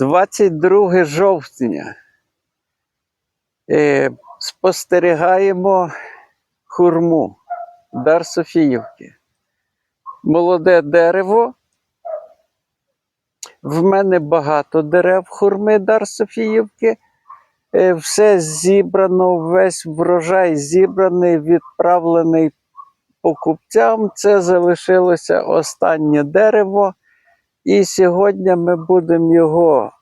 22 жовтня. Е, спостерігаємо хурму Дар Софіївки. Молоде дерево. В мене багато дерев хурми Дар Софіївки. Е, все зібрано, весь врожай зібраний, відправлений покупцям. Це залишилося останнє дерево. І сьогодні ми будемо його,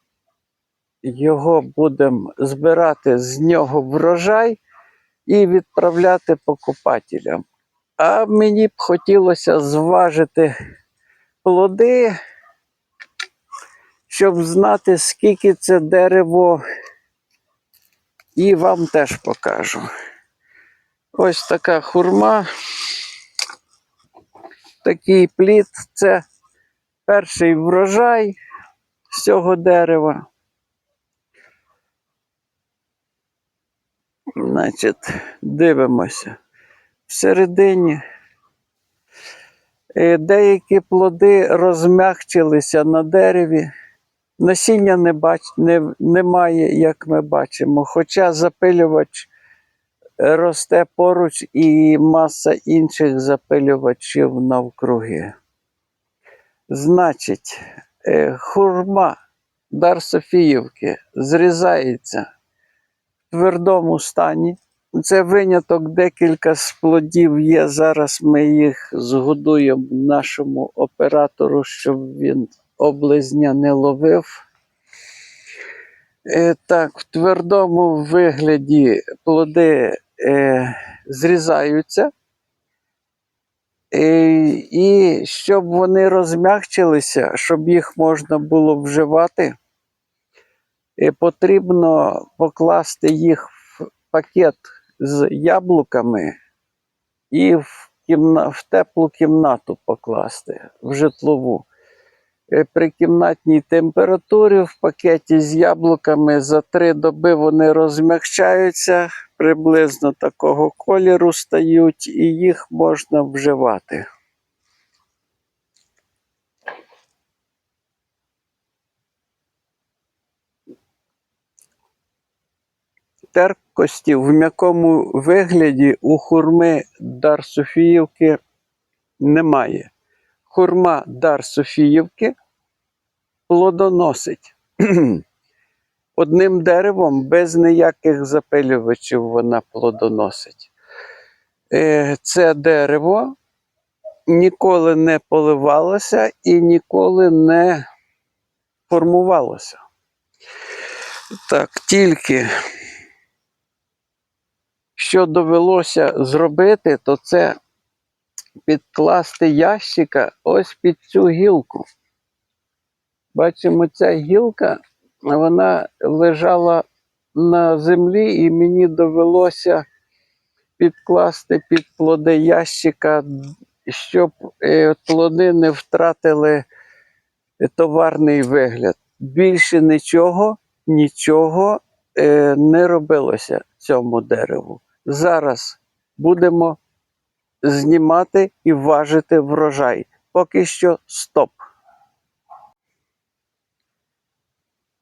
його будемо збирати з нього врожай і відправляти покупателям. А мені б хотілося зважити плоди, щоб знати, скільки це дерево, і вам теж покажу. Ось така хурма. Такий плід це перший врожай з цього дерева. Значить, дивимося. Всередині е, деякі плоди розмягчилися на дереві. Насіння не бач, не, немає, як ми бачимо, хоча запилювач росте поруч і маса інших запилювачів навкруги. Значить, е, хурма Дар Софіївки зрізається в твердому стані. Це виняток декілька з плодів є. Зараз ми їх згодуємо нашому оператору, щоб він облизня не ловив. Е, Так, в твердому вигляді плоди е, зрізаються. І щоб вони розмягчилися, щоб їх можна було вживати, потрібно покласти їх в пакет з яблуками і в, кімна... в теплу кімнату покласти, в житлову. Е, При кімнатній температурі в пакеті з яблуками за три доби вони розмягчаються, приблизно такого кольору стають, і їх можна вживати. Терпкості в м'якому вигляді у хурми Дар Софіївки немає. Хурма Дар Софіївки плодоносить. Одним деревом без ніяких запилювачів вона плодоносить. Е, Це дерево ніколи не поливалося і ніколи не формувалося. Так, тільки що довелося зробити, то це підкласти ящика ось під цю гілку. Бачимо, ця гілка, вона лежала на землі, і мені довелося підкласти під плоди ящика, щоб е, плоди не втратили товарний вигляд. Більше нічого, нічого е, не робилося цьому дереву. Зараз будемо знімати і важити врожай. Поки що стоп.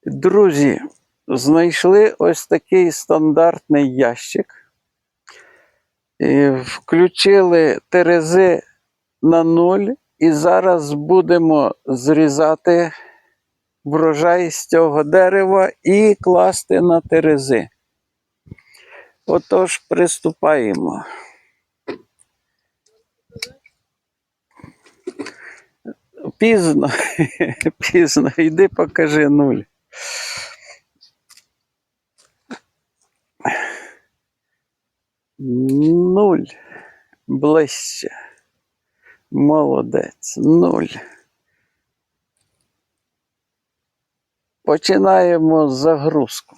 Друзі, знайшли ось такий стандартний ящик. Включили терези на нуль, і зараз будемо зрізати врожай з цього дерева і класти на терези. Отож, приступаємо. Пізно, пізно, йди покажи нуль. Нуль. Ближче. Молодець. Нуль. Починаємо загрузку.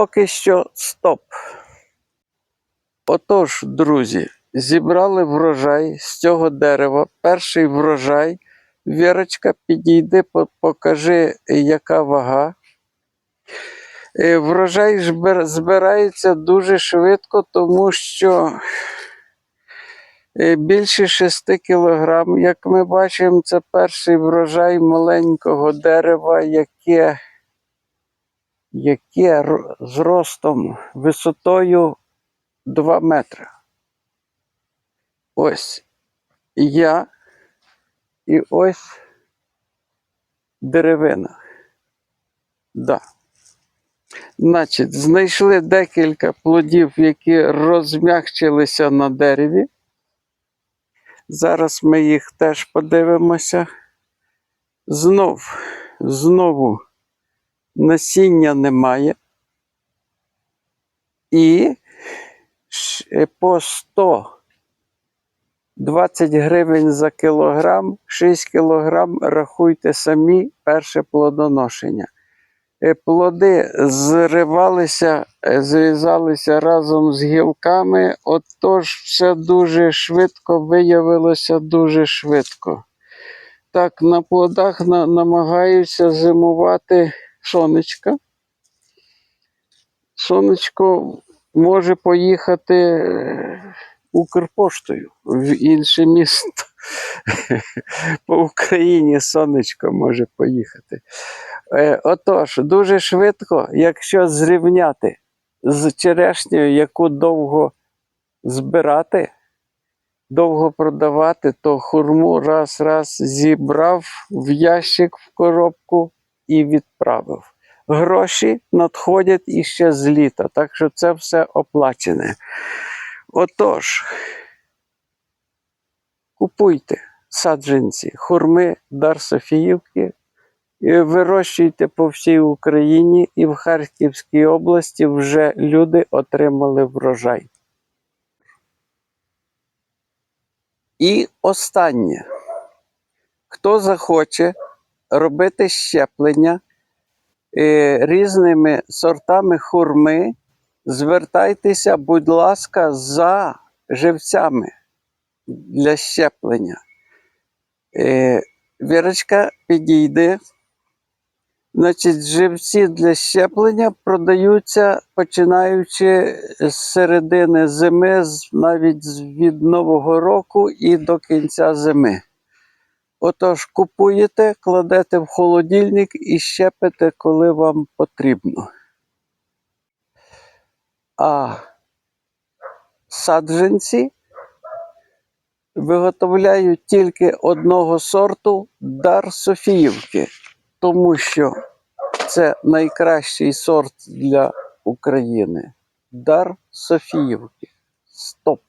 Поки що стоп. Отож, друзі, зібрали врожай з цього дерева. Перший врожай Вірочка, підійди, покажи, яка вага. Е, Врожай збирається дуже швидко, тому що е, більше 6 кілограм. Як ми бачимо, це перший врожай маленького дерева, яке, яке зростом висотою 2 метри. Ось я і ось деревина. Да. Значить, знайшли декілька плодів, які розм'якчилися на дереві. Зараз ми їх теж подивимося. Знов, знову насіння немає. І по 120 гривень за кілограм, 6 кілограм рахуйте самі перше плодоношення. Е, Плоди зривалися, е, зрізалися разом з гілками, отож все дуже швидко виявилося дуже швидко. Так, на плодах на, намагаються зимувати сонечка. Сонечко може поїхати е, Укрпоштою в інше місто. По Україні сонечко може поїхати. Е, Отож, дуже швидко, якщо зрівняти з черешнею, яку довго збирати, довго продавати, то хурму раз раз зібрав в ящик в коробку і відправив. Гроші надходять іще з літа, так що це все оплачене. Отож, купуйте саджанці хурми Дар Софіївки, і вирощуйте по всій Україні і в Харківській області вже люди отримали врожай. І останнє. Хто захоче робити щеплення е, різними сортами хурми, звертайтеся, будь ласка, за живцями для щеплення. Е, Вірочка, підійди. Значить, живці для щеплення продаються починаючи з середини зими, навіть від Нового року і до кінця зими. Отож, купуєте, кладете в холодильник і щепите, коли вам потрібно. А саджанці виготовляють тільки одного сорту дар Софіївки, тому що це найкращий сорт для України. Дар Софіївки. Стоп.